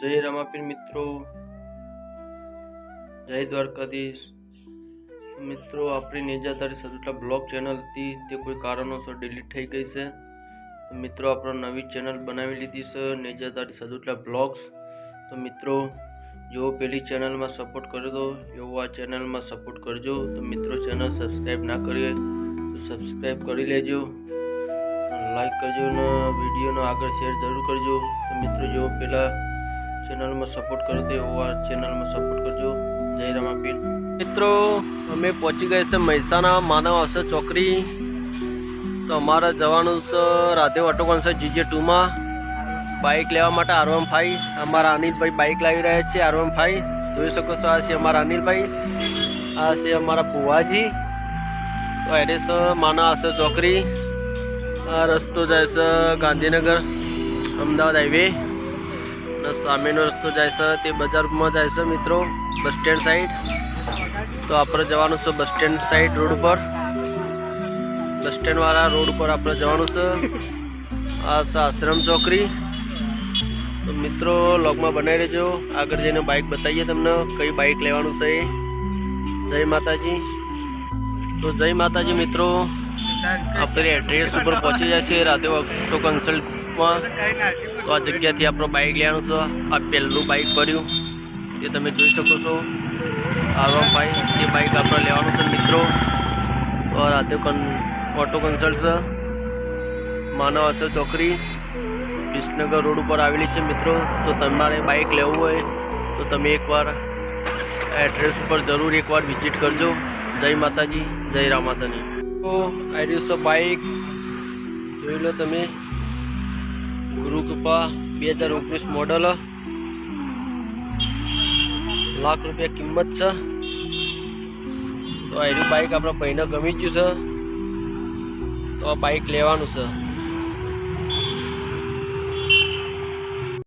જય રામાપીર મિત્રો. જય દ્વારકાધીશ. મિત્રો, આપણી નેજાધારી સદુટલા બ્લોગ ચેનલ હતી તે કોઈ કારણોસર ડિલીટ થઈ ગઈ છે. મિત્રો, આપણે નવી ચેનલ બનાવી લીધી છે, નેજાધારી સદુટલા બ્લોગ્સ. તો મિત્રો જેવો પેલી ચેનલમાં સપોર્ટ કર્યો હતો એવો આ ચેનલમાં સપોર્ટ કરજો. તો મિત્રો, ચેનલ સબસ્ક્રાઈબ ના કરીએ, તો સબસ્ક્રાઈબ કરી લેજો. લાઈક કરજો અને વિડીયોનો આગળ શેર જરૂર કરજો. તો મિત્રો જેવો પહેલાં ચેનલમાં સપોર્ટ કરો તો એવો આ ચેનલમાં સપોર્ટ કરજો. જય રામાપીર. મિત્રો, અમે પહોંચી ગયા છે મહેસાણા માનવ આવશે ચોકડી. તો અમારે જવાનું છે રાધે ઓટો છે જીજે ટુમાં બાઇક લેવા માટે આર વન ફાઈવ અમારા અનિલભાઈ બાઇક લાવી રહ્યા છે આર વન ફાઈવ જોઈ શકો છો, આ છે અમારા અનિલભાઈ, આ છે અમારા ભુવાજી. તો એડ્રેસ માનવ આવશે ચોકડી. આ રસ્તો જાય છે ગાંધીનગર, અમદાવાદ હાઈવે અને સામેનો રસ્તો જાય છે, તે બજારમાં જાય છે મિત્રો, બસ સ્ટેન્ડ સાઈડ. તો આપણે જવાનું છે બસ સ્ટેન્ડ સાઈડ રોડ ઉપર. બસ સ્ટેન્ડવાળા રોડ ઉપર આપણે જવાનું છે. આ છે આશ્રમ ચોકડી. તો મિત્રો લોગમાં બનાવી રહેજો. આગળ જઈને બાઇક બતાવીએ તમને કઈ બાઇક લેવાનું છે. જય માતાજી. તો જય માતાજી મિત્રો. આપણે એડ્રેસ ઉપર પહોંચી જાય છે રાતે ઓટો કન્સલ્ટમાં તો આ જગ્યાથી આપણો બાઇક લેવાનું છે. આ પહેલું બાઇક ભર્યું. તે તમે જોઈ શકો છો. આરો ભાઈ, એ બાઇક આપણે લેવાનું છે મિત્રો. રાતે કન ઓટો કન્સલ્ટ છે. માનવ હશે ચોકરી વિસનગર રોડ ઉપર આવેલી છે મિત્રો. તો તમારે બાઇક લેવું હોય, તો તમે એકવાર એડ્રેસ ઉપર જરૂર એકવાર વિઝિટ કરજો. જય માતાજી, જય રામાતાની તો આઈડિયસ બાઇક જોઈ લો તમે. ગુરુ બે હજાર ઓગણીસ મોડલ લાખ રૂપિયા કિંમત છે. તો એની બાઇક આપણા ભાઈને ગમી ગયું છે. તો આ બાઇક લેવાનું છે.